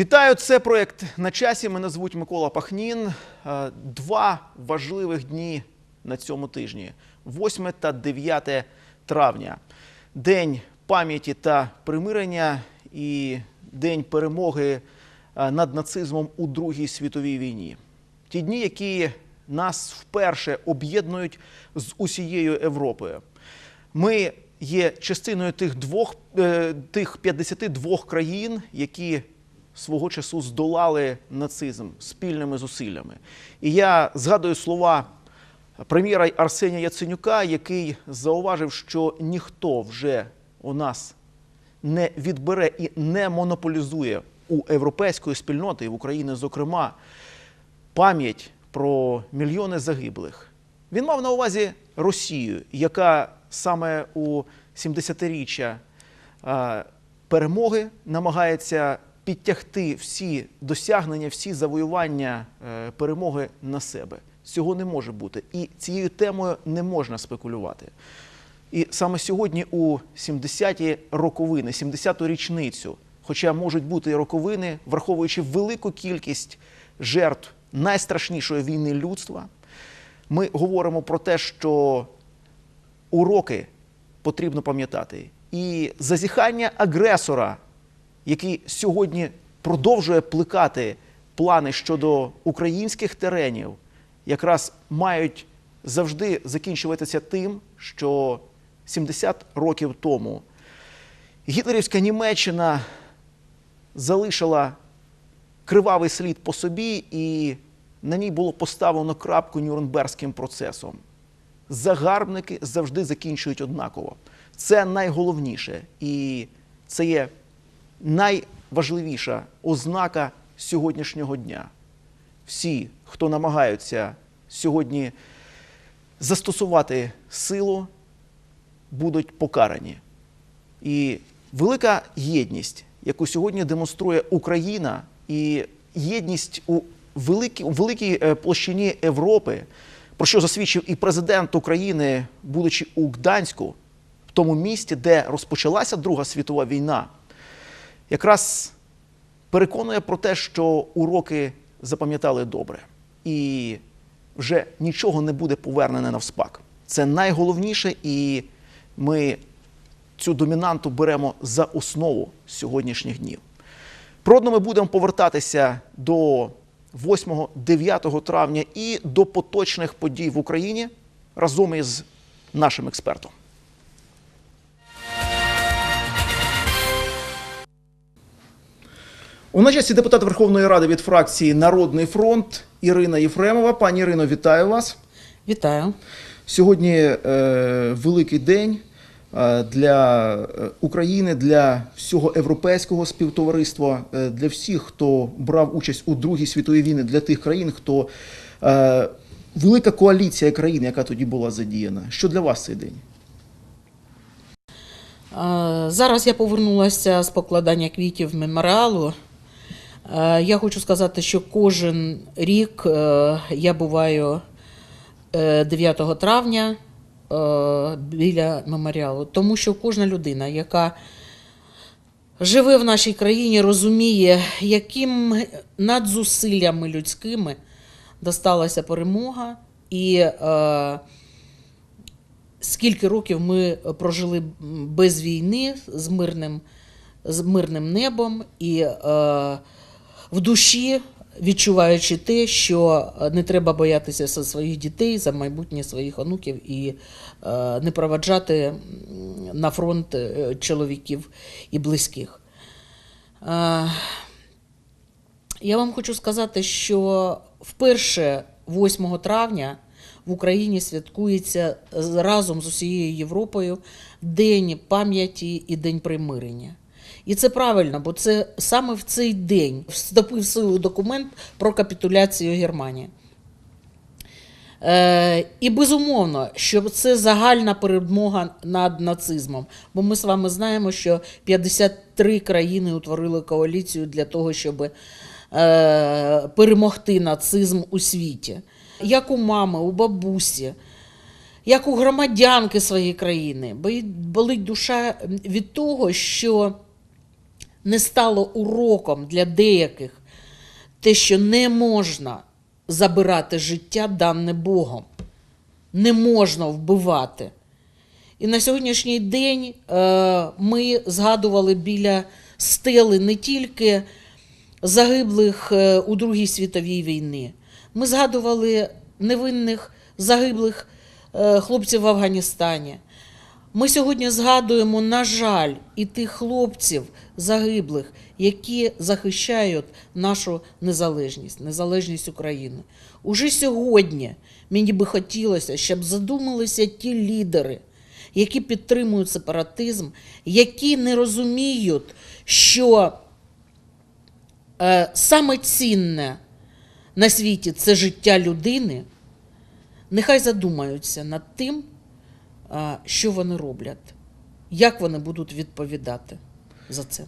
Вітаю, це проєкт на часі. Мене звуть Микола Пахнін. Е, Два важливих дні на цьому тижні: 8 та 9 травня. День пам'яті та примирення і день перемоги е, над нацизмом у Другій світовій війні. Ті дні, які нас вперше об'єднують з усією Європою. Ми є частиною тих двох е, тих 52 країн, які свого часу здолали нацизм спільними зусиллями. І я згадую слова прем'єра Арсенія Яценюка, який зауважив, що ніхто вже у нас не відбере і не монополізує у європейської спільноти, в Україні, зокрема, пам'ять про мільйони загиблих. Він мав на увазі Росію, яка саме у 70-річчя е, перемоги намагається підтягти всі досягнення, всі завоювання е, перемоги на себе. Цього не може бути. І цією темою не можна спекулювати. І саме сьогодні, у 70-ті роковини, 70-ту річницю, хоча можуть бути і роковини, враховуючи велику кількість жертв найстрашнішої війни людства, ми говоримо про те, що уроки потрібно пам'ятати. І зазіхання агресора, який сьогодні продовжує плекати плани щодо українських теренів, якраз мають завжди закінчуватися тим, що 70 років тому гітлерівська Німеччина залишила кривавий слід по собі, і на ній було поставлено крапку Нюрнберзьким процесом. Загарбники завжди закінчують однаково. Це найголовніше. І це є найважливіша ознака сьогоднішнього дня. Всі, хто намагаються сьогодні застосувати силу, будуть покарані. І велика єдність, яку сьогодні демонструє Україна, і єдність у великій, у великій е, площині Європи, про що засвідчив і президент України, будучи у Гданську, в тому місті, де розпочалася Друга світова війна, якраз переконує про те, що уроки запам'ятали добре. І вже нічого не буде повернене навспак. Це найголовніше, і ми цю домінанту беремо за основу сьогоднішніх днів. Продно ми будемо повертатися до 8-9 травня і до поточних подій в Україні разом із нашим експертом. У на часі депутат Верховної Ради від фракції Народний фронт Ірина Єфремова. Пані Ірино, вітаю вас. Вітаю. Сьогодні е, великий день е, для е, України, для всього європейського співтовариства, е, для всіх, хто брав участь у Другій світовій війні, для тих країн, хто е, велика коаліція країн, яка тоді була задіяна. Що для вас цей день? Е, Зараз я повернулася з покладання квітів меморіалу. Е, Я хочу сказати, що кожен рік е, я буваю е, 9 травня е, біля меморіалу, тому що кожна людина, яка живе в нашій країні, розуміє, яким надзусиллями людськими досталася перемога, і скільки років ми прожили без війни з мирним, з мирним небом. І в душі відчуваючи те, що не треба боятися за своїх дітей, за майбутнє своїх онуків і е, не проваджати на фронт е, чоловіків і близьких. Е, я вам хочу сказати, що вперше 8 травня в Україні святкується разом з усією Європою День пам'яті і День примирення. І це правильно, бо це саме в цей день вступив в силу документ про капітуляцію Германії. Е, і безумовно, що це загальна перемога над нацизмом. Бо ми з вами знаємо, що 53 країни утворили коаліцію для того, щоб е, перемогти нацизм у світі. Як у мами, у бабусі, як у громадянки своєї країни. Бо- Болить душа від того, що не стало уроком для деяких те, що не можна забирати життя дане Богом, не можна вбивати. І на сьогоднішній день е, ми згадували біля стели не тільки загиблих е, у Другій світовій війні, ми згадували невинних загиблих е, хлопців в Афганістані. Ми сьогодні згадуємо, на жаль, і тих хлопців загиблих, які захищають нашу незалежність, незалежність України. Уже сьогодні мені би хотілося, щоб задумалися ті лідери, які підтримують сепаратизм, які не розуміють, що е, саме цінне на світі це життя людини, нехай задумаються над тим, що вони роблять, як вони будуть відповідати за це.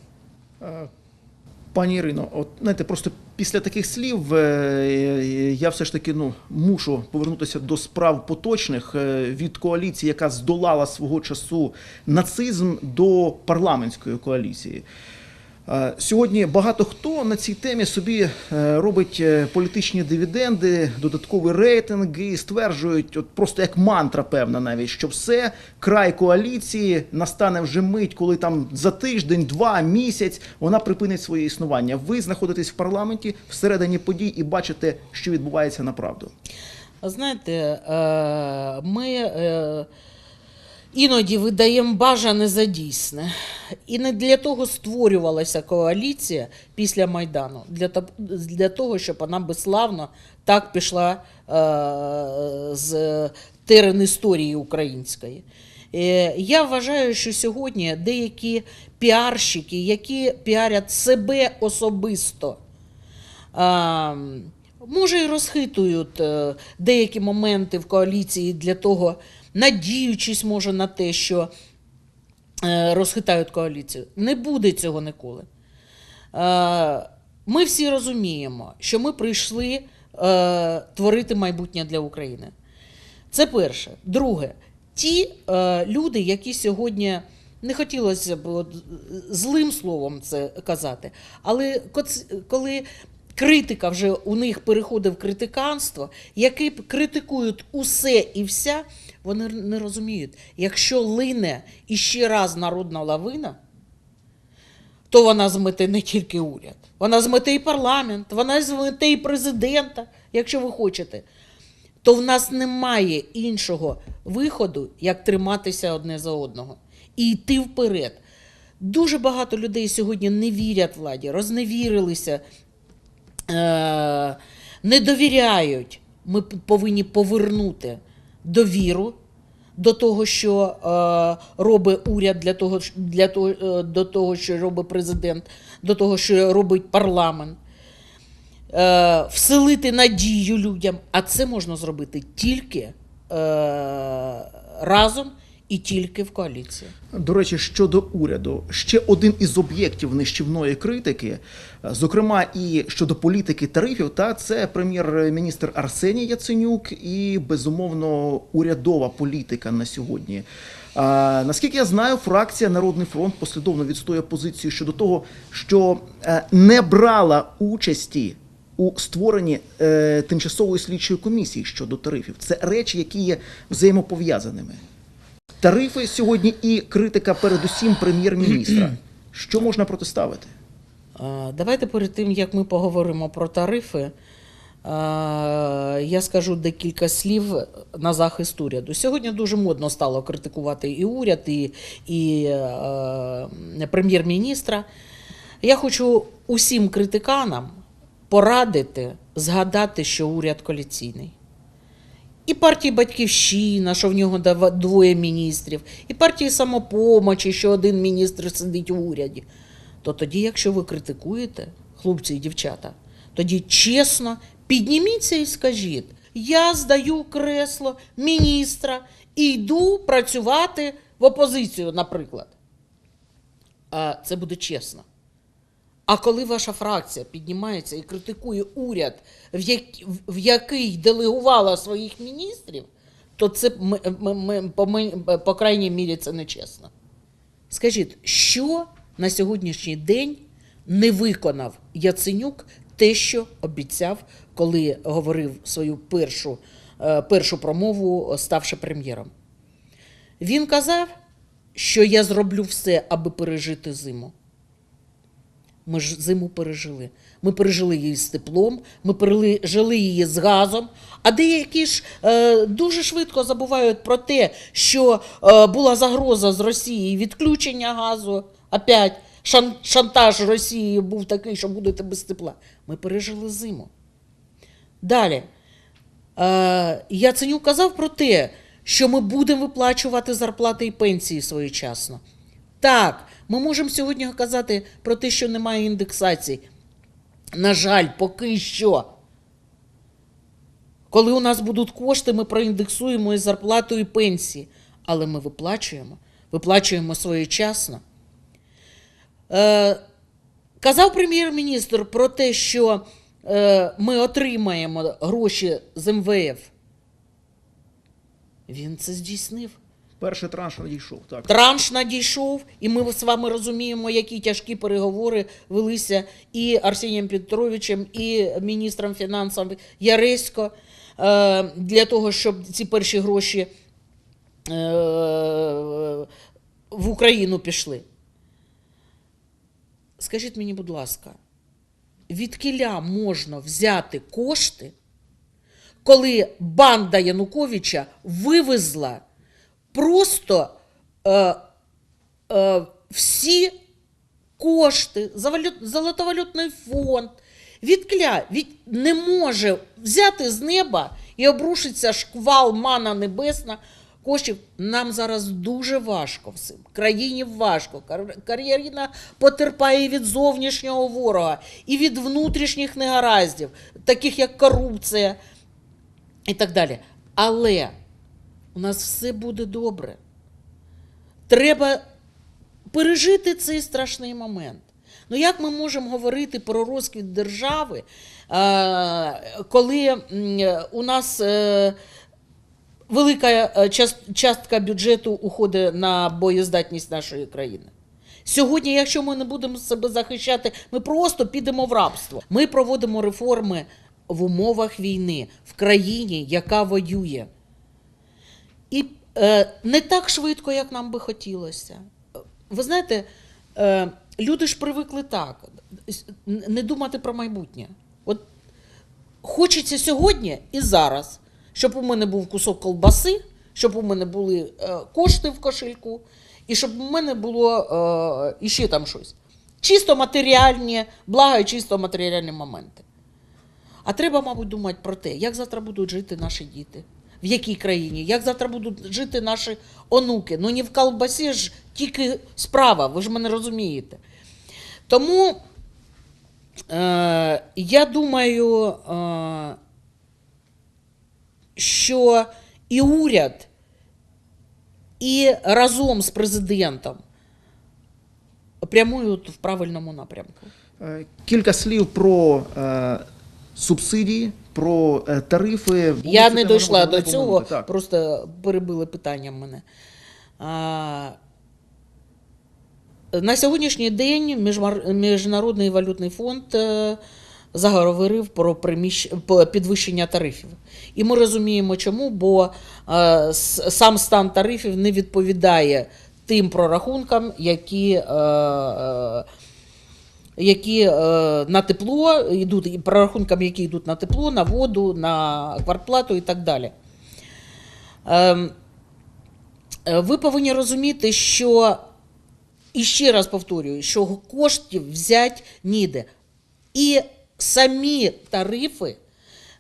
Пані Ірино, от знаєте, просто після таких слів е, я все ж таки ну мушу повернутися до справ поточних е, від коаліції, яка здолала свого часу нацизм до парламентської коаліції. Сьогодні багато хто на цій темі собі е, робить е, політичні дивіденди, додаткові рейтинги, стверджують, от просто як мантра, певна, навіть що все край коаліції настане вже мить, коли там за тиждень, два місяць вона припинить своє існування. Ви знаходитесь в парламенті всередині подій і бачите, що відбувається направду. Знаєте, е, ми іноді видаємо бажане за дійсне. І не для того створювалася коаліція після Майдану, для, для того, щоб вона безславно так пішла е, з терен історії української. Е, Я вважаю, що сьогодні деякі піарщики, які піарять себе особисто, а, може, і розхитують е, деякі моменти в коаліції для того, надіючись, може, на те, що е, розхитають коаліцію. Не буде цього ніколи. Е, Ми всі розуміємо, що ми прийшли е, творити майбутнє для України. Це перше. Друге, ті люди, які сьогодні не хотілося б злим словом це казати, але коли критика вже у них переходить в критиканство, які критикують усе і вся, вони не розуміють, якщо лине іще раз народна лавина, то вона змете не тільки уряд, вона змете і парламент, вона змете і президента, якщо ви хочете. То в нас немає іншого виходу, як триматися одне за одного і йти вперед. Дуже багато людей сьогодні не вірять владі, розневірилися, е- не довіряють. Ми повинні повернути довіру до того, що е, робить уряд, для того, для того, е, до того, що робить президент, до того, що робить парламент. Е, вселити надію людям, а це можна зробити тільки е, разом і тільки в коаліції. До речі, щодо уряду, ще один із об'єктів нищівної критики, е, зокрема і щодо політики тарифів, та це прем'єр-міністр Арсеній Яценюк і безумовно урядова політика на сьогодні. А, наскільки я знаю, фракція Народний фронт послідовно відстоює позицію щодо того, що е, не брала участі у створенні е, тимчасової слідчої комісії щодо тарифів. Це речі, які є взаємопов'язаними. Тарифи сьогодні і критика передусім прем'єр-міністра. Що можна протиставити? Давайте перед тим, як ми поговоримо про тарифи, я скажу декілька слів на захист уряду. Сьогодні дуже модно стало критикувати і уряд, і, і е, прем'єр-міністра. Я хочу усім критиканам порадити згадати, що уряд коаліційний. І партії Батьківщина, що в нього двоє міністрів, і партії самопомочі, що один міністр сидить у уряді. То тоді, якщо ви критикуєте, хлопці і дівчата, тоді чесно підніміться і скажіть: я здаю кресло міністра і йду працювати в опозицію, наприклад. А це буде чесно. А коли ваша фракція піднімається і критикує уряд, в, як, в який делегувала своїх міністрів, то це ми, ми, ми, по, по крайній мірі це нечесно. Скажіть, що на сьогоднішній день не виконав Яценюк те, що обіцяв, коли говорив свою першу, е, першу промову, ставши прем'єром. Він казав, що я зроблю все, аби пережити зиму. Ми ж зиму пережили. Ми пережили її з теплом, ми пережили її з газом. А деякі ж е, дуже швидко забувають про те, що е, була загроза з Росії відключення газу. Опять шан, шантаж Росії був такий, що будете без тепла. Ми пережили зиму. Далі. Е, Яценюк казав про те, що ми будемо виплачувати зарплати і пенсії своєчасно. Так, ми можемо сьогодні казати про те, що немає індексації. На жаль, поки що. Коли у нас будуть кошти, ми проіндексуємо і зарплату, і пенсії. Але ми виплачуємо, виплачуємо своєчасно. Е, казав прем'єр-міністр про те, що е, ми отримаємо гроші з МВФ. Він це здійснив. Перший транш надійшов. Так. Транш надійшов, і ми з вами розуміємо, які тяжкі переговори велися і Арсенієм Петровичем, і міністром фінансів Яресько е, для того, щоб ці перші гроші е, в Україну пішли. Скажіть мені, будь ласка, від кіля можна взяти кошти, коли банда Януковича вивезла просто е, е, всі кошти, золотовалютний фонд, від кля, від, не може взяти з неба і обрушиться шквал мана небесна коштів. Нам зараз дуже важко всім. Країні важко. Кар- потерпає від зовнішнього ворога, і від внутрішніх негараздів, таких як корупція і так далі. Але у нас все буде добре. Треба пережити цей страшний момент. Ну як ми можемо говорити про розквіт держави, е, коли у нас е, велика е, частка бюджету уходить на боєздатність нашої країни? Сьогодні, якщо ми не будемо себе захищати, ми просто підемо в рабство. Ми проводимо реформи в умовах війни в країні, яка воює. Е, не так швидко, як нам би хотілося. Ви знаєте, е, люди ж привикли так, не думати про майбутнє. От хочеться сьогодні і зараз, щоб у мене був кусок колбаси, щоб у мене були е, кошти в кошельку, і щоб у мене було іще там щось. Чисто матеріальні, блага і чисто матеріальні моменти. А треба, мабуть, думати про те, як завтра будуть жити наші діти, в якій країні, як завтра будуть жити наші онуки. Ну не в колбасі ж тільки справа, ви ж мене розумієте. Тому е, я думаю, е, що і уряд, і разом з президентом прямують в правильному напрямку. Е, Кілька слів про е, субсидії, про е, тарифи. Я не дійшла до цього. Так. просто перебили питання мене. А, на сьогоднішній день Міжнародний валютний фонд е, заговорив про приміщ- підвищення тарифів. І ми розуміємо, чому, бо е, сам стан тарифів не відповідає тим прорахункам, які. Які е, на тепло йдуть, і прорахункам, які йдуть на тепло, на воду, на квартплату і так далі. Ем, е, ви повинні розуміти, що, і ще раз повторюю, що коштів взяти ніде. І самі тарифи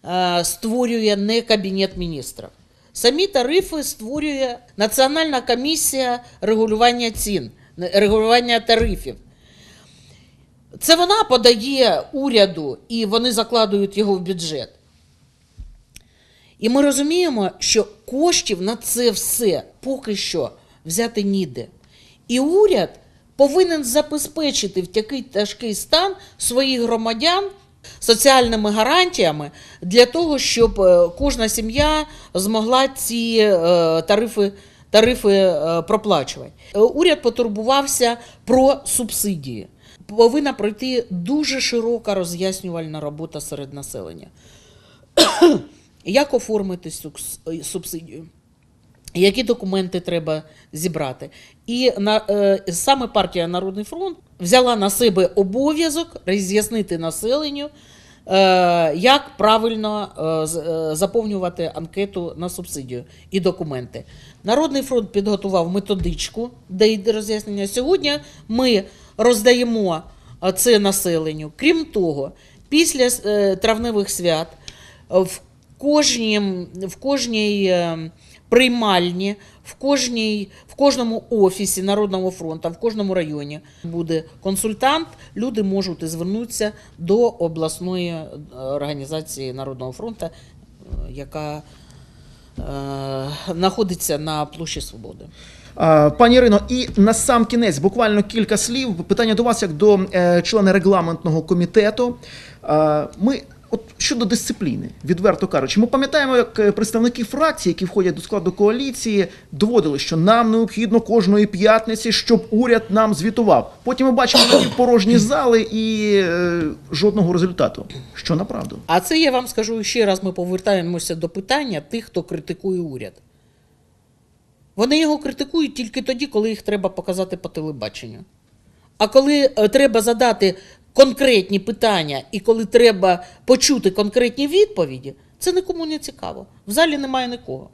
е, створює не Кабінет міністрів. Самі тарифи створює Національна комісія регулювання цін, регулювання тарифів. Це вона подає уряду і вони закладують його в бюджет. І ми розуміємо, що коштів на це все поки що взяти ніде. І уряд повинен забезпечити в такий тяжкий стан своїх громадян соціальними гарантіями для того, щоб е, кожна сім'я змогла ці е, тарифи, тарифи е, проплачувати. Уряд потурбувався про субсидії. Повинна пройти дуже широка роз'яснювальна робота серед населення. Як оформити субсидію? Які документи треба зібрати? І на, е, саме партія Народний фронт взяла на себе обов'язок роз'яснити населенню, е, як правильно е, е, заповнювати анкету на субсидію і документи. Народний фронт підготував методичку, де йде роз'яснення. Сьогодні ми роздаємо це населенню. Крім того, після е, травневих свят е, в кожній, в кожній е, приймальні, в, кожній, в кожному офісі Народного фронту, в кожному районі буде консультант. Люди можуть звернутися до обласної організації Народного фронту, яка знаходиться на площі Свободи. Пані Ірино, і на сам кінець буквально кілька слів. Питання до вас як до е, члена регламентного комітету. Ми от щодо дисципліни, відверто кажучи, ми пам'ятаємо, як е, представники фракції, які входять до складу коаліції, доводили, що нам необхідно кожної п'ятниці, щоб уряд нам звітував. Потім ми бачимо такі порожні зали і е, жодного результату. Що направду? А це я вам скажу ще раз: ми повертаємося до питання тих, хто критикує уряд. Вони його критикують тільки тоді, коли їх треба показати по телебаченню. А коли е, треба задати конкретні питання і коли треба почути конкретні відповіді, це нікому не цікаво. В залі немає нікого.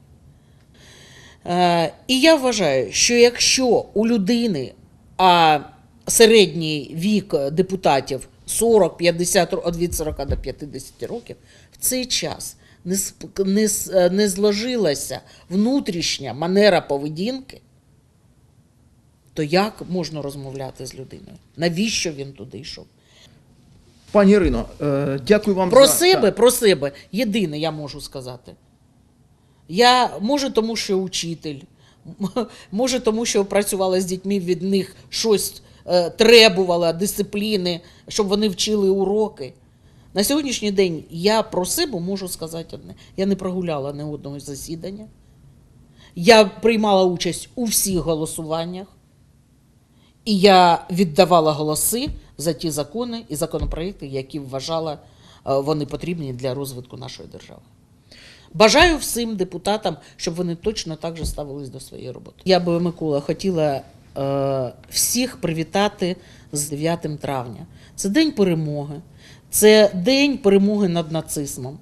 Е, і я вважаю, що якщо у людини а середній вік депутатів 40-50 ро- від 40 до 50 років, в цей час не, не, е, не зложилася внутрішня манера поведінки, то як можна розмовляти з людиною? Навіщо він туди йшов? Пані Ірино, е, дякую вам Про за себе, про себе. Єдине, я можу сказати. Я може, тому що учитель, може, тому що працювала з дітьми, від них щось е, требувала, дисципліни, щоб вони вчили уроки. На сьогоднішній день я про себе можу сказати одне. Я не прогуляла ні одного засідання. Я приймала участь у всіх голосуваннях. І я віддавала голоси за ті закони і законопроекти, які вважала е, вони потрібні для розвитку нашої держави. Бажаю всім депутатам, щоб вони точно так же ставились до своєї роботи. Я би, Микола, хотіла е, всіх привітати з 9 травня. Це день перемоги, це день перемоги над нацизмом.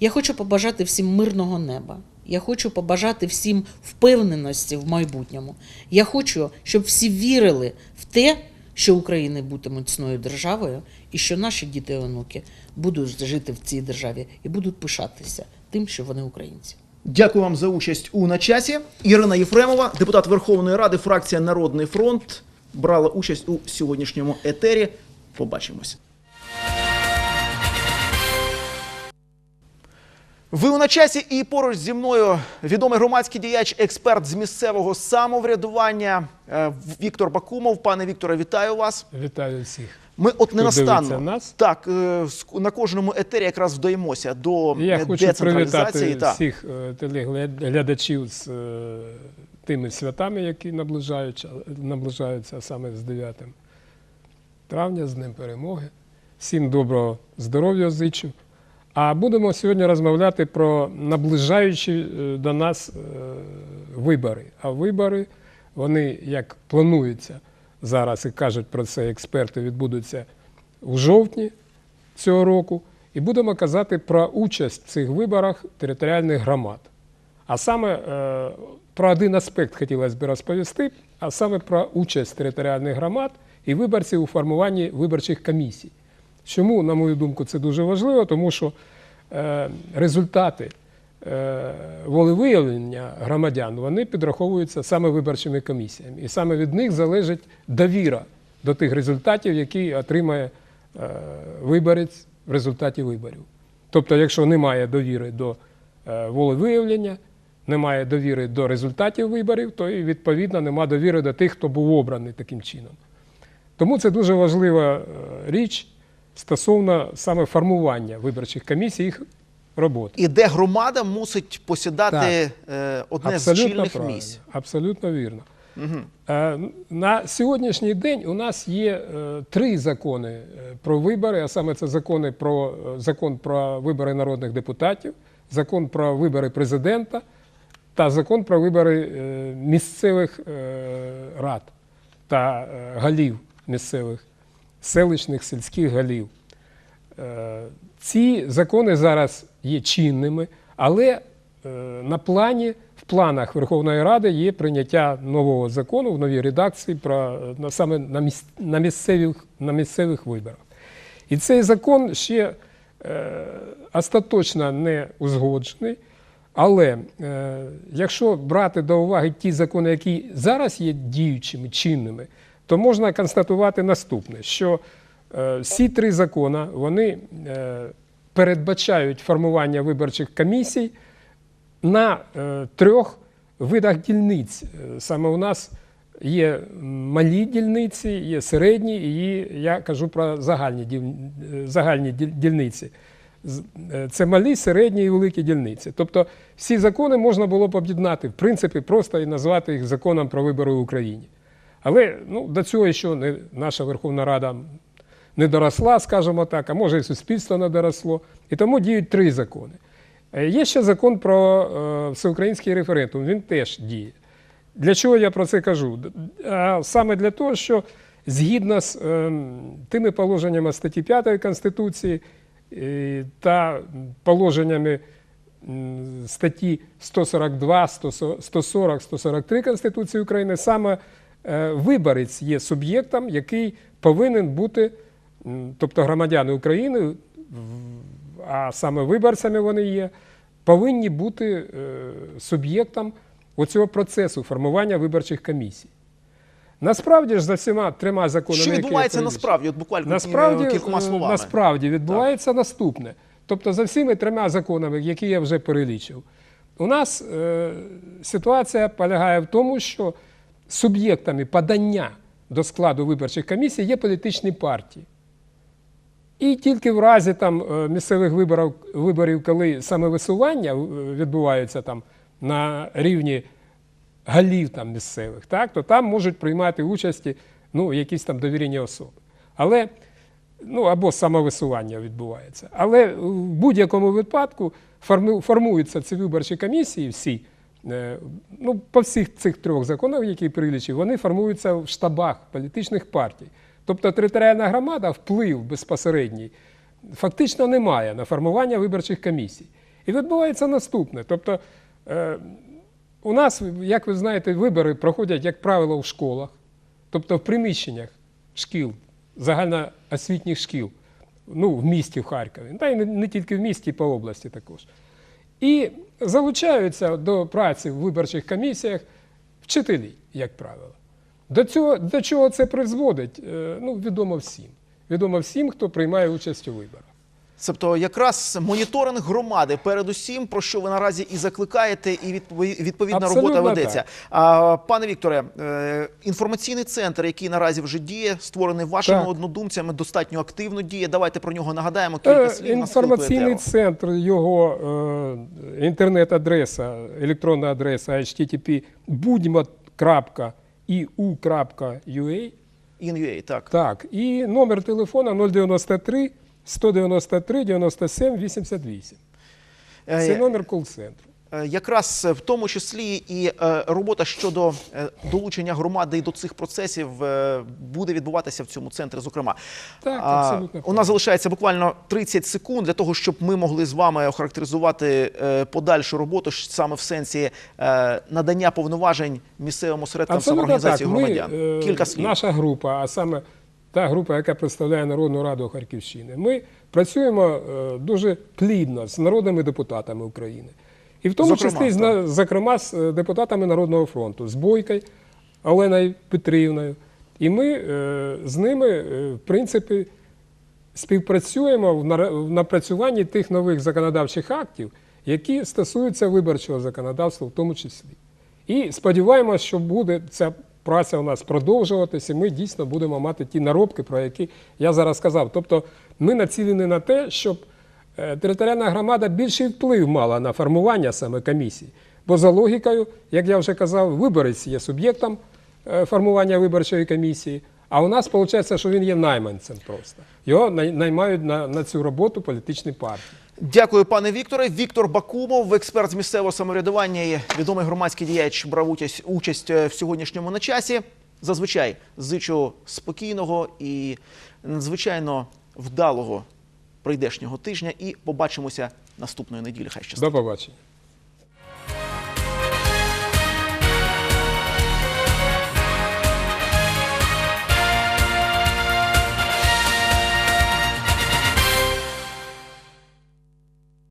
Я хочу побажати всім мирного неба. Я хочу побажати всім впевненості в майбутньому. Я хочу, щоб всі вірили в те, що Україна буде міцною державою, і що наші діти і онуки будуть жити в цій державі і будуть пишатися тим, що вони українці. Дякую вам за участь у на часі. Ірина Єфремова, депутат Верховної Ради, фракція Народний фронт, брала участь у сьогоднішньому етері. Побачимось. Ви у на часі і поруч зі мною відомий громадський діяч, експерт з місцевого самоврядування е, Віктор Бакумов. Пане Вікторе, вітаю вас. Вітаю всіх. Ми от дивиться ненастанно нас. так е, на кожному етері якраз вдаємося до Я хочу привітати Так. всіх е, телеглядачів з тими святами, які наближаються, наближаються саме з 9 травня, з Днем Перемоги. Всім доброго здоров'я зичу. А будемо сьогодні розмовляти про наближаючі е, до нас е, вибори. А вибори, вони як плануються зараз і кажуть про це експерти, відбудуться у жовтні цього року. І будемо казати про участь в цих виборах територіальних громад. А саме е, про один аспект хотілося б розповісти, а саме про участь територіальних громад і виборців у формуванні виборчих комісій. Чому, на мою думку, це дуже важливо? Тому що е, результати е, волевиявлення громадян вони підраховуються саме виборчими комісіями. І саме від них залежить довіра до тих результатів, які отримає е, виборець в результаті виборів. Тобто, якщо немає довіри до волевиявлення, немає довіри до результатів виборів, то і відповідно немає довіри до тих, хто був обраний таким чином. Тому це дуже важлива річ стосовно саме формування виборчих комісій, їх роботи. І де громада мусить посідати Так. е, одне з чільних правильно, місць. Абсолютно вірно. Е, На сьогоднішній день у нас є е, три закони про вибори, а саме це закони про закон про вибори народних депутатів, закон про вибори президента та закон про вибори місцевих рад та голів місцевих селищних сільських голів. Е, Ці закони зараз є чинними, але е, на плані, в планах Верховної Ради є прийняття нового закону в новій редакції про е, саме на, місцевих, на місцевих виборах. І цей закон ще остаточно не узгоджений. Але якщо брати до уваги ті закони, які зараз є діючими, чинними, то можна констатувати наступне: що е, всі три закони вони е, передбачають формування виборчих комісій на е, трьох видах дільниць. Саме у нас є малі дільниці, є середні, і я кажу про загальні, дільниці. Це малі, середні і великі дільниці. Тобто всі закони можна було б об'єднати, в принципі, просто і назвати їх законом про вибори в Україні. Але ну, до цього ще не, наша Верховна Рада не доросла, скажімо так, а може і суспільство не доросло. І тому діють три закони. Е, Є ще закон про е, всеукраїнський референдум, він теж діє. Для чого я про це кажу? Саме для того, що згідно з ем, тими положеннями статті 5 Конституції е, та положеннями статті 142, 140, 143 Конституції України, саме е, виборець є суб'єктом, який повинен бути, тобто громадяни України, а саме виборцями вони є, повинні бути е, суб'єктом оцього процесу формування виборчих комісій. Насправді ж за всіма трьома законами, Що відбувається насправді? От буквально Насправді, е, кількома е, словами. насправді відбувається наступне. Тобто, за всіми трьома законами, які я вже перелічив, у нас е, ситуація полягає в тому, що суб'єктами подання до складу виборчих комісій є політичні партії. І тільки в разі там, е, місцевих виборів, виборів, коли саме висування е, відбувається там, на рівні голів там, місцевих, так, то там можуть приймати участі ну, якісь там довірені особи. Але, ну, або самовисування відбувається. Але в будь-якому випадку формуються ці виборчі комісії, всі, ну, по всіх цих трьох законах, які прилічив, вони формуються в штабах політичних партій. Тобто територіальна громада вплив безпосередній фактично немає на формування виборчих комісій. І відбувається наступне. Тобто, е, у нас, як ви знаєте, вибори проходять, як правило, в школах, тобто в приміщеннях шкіл, загальноосвітніх шкіл, ну, в місті в Харкові, та й не, не тільки в місті, і по області також. І залучаються до праці в виборчих комісіях вчителі, як правило. До, цього, до чого це призводить? Е, Ну, відомо всім. Відомо всім, хто приймає участь у виборах. Тобто, якраз моніторинг громади, передусім, про що ви наразі і закликаєте, і відповідна Абсолютно робота ведеться. А, пане Вікторе, е, інформаційний центр, який наразі вже діє, створений вашими Так. однодумцями, достатньо активно діє. Давайте про нього нагадаємо кілька Е, слів. Інформаційний центр, його е, інтернет-адреса, електронна адреса http budmo.iu.ua. InUA, так. Так, і номер телефона 093 193 97 88. Е, Це номер кол-центру. Е, Якраз в тому числі і е, робота щодо е, долучення громади до цих процесів е, буде відбуватися в цьому центрі. Зокрема, Так, абсолютно у нас залишається буквально 30 секунд для того, щоб ми могли з вами охарактеризувати е, подальшу роботу саме в сенсі е, надання повноважень місцевим осередкам самоорганізації. Ми, громадян. е, Кілька слів. Наша група, а саме та група, яка представляє Народну Раду Харківщини, ми працюємо е, дуже плідно з народними депутатами України. І в тому Зокрема, числі, так. зокрема, з е, депутатами Народного фронту, з Бойкою Оленою Петрівною. І ми е, з ними, в принципі, співпрацюємо в в напрацюванні тих нових законодавчих актів, які стосуються виборчого законодавства, в тому числі. І сподіваємося, що буде ця праця у нас продовжуватися, і ми дійсно будемо мати ті наробки, про які я зараз сказав. Тобто ми націлені на те, щоб е, територіальна громада більший вплив мала на формування саме комісії. Бо за логікою, як я вже казав, виборець є суб'єктом е, формування виборчої комісії. А у нас виходить, що він є найманцем просто. Його наймають на, на цю роботу політичні партії. Дякую, пане Вікторе. Віктор Бакумов, експерт з місцевого самоврядування, і відомий громадський діяч, брав участь, участь е, в сьогоднішньому на часі. Зазвичай зичу спокійного і надзвичайно вдалого прийдешнього тижня. І побачимося наступної неділі. Хай щастить. До побачення.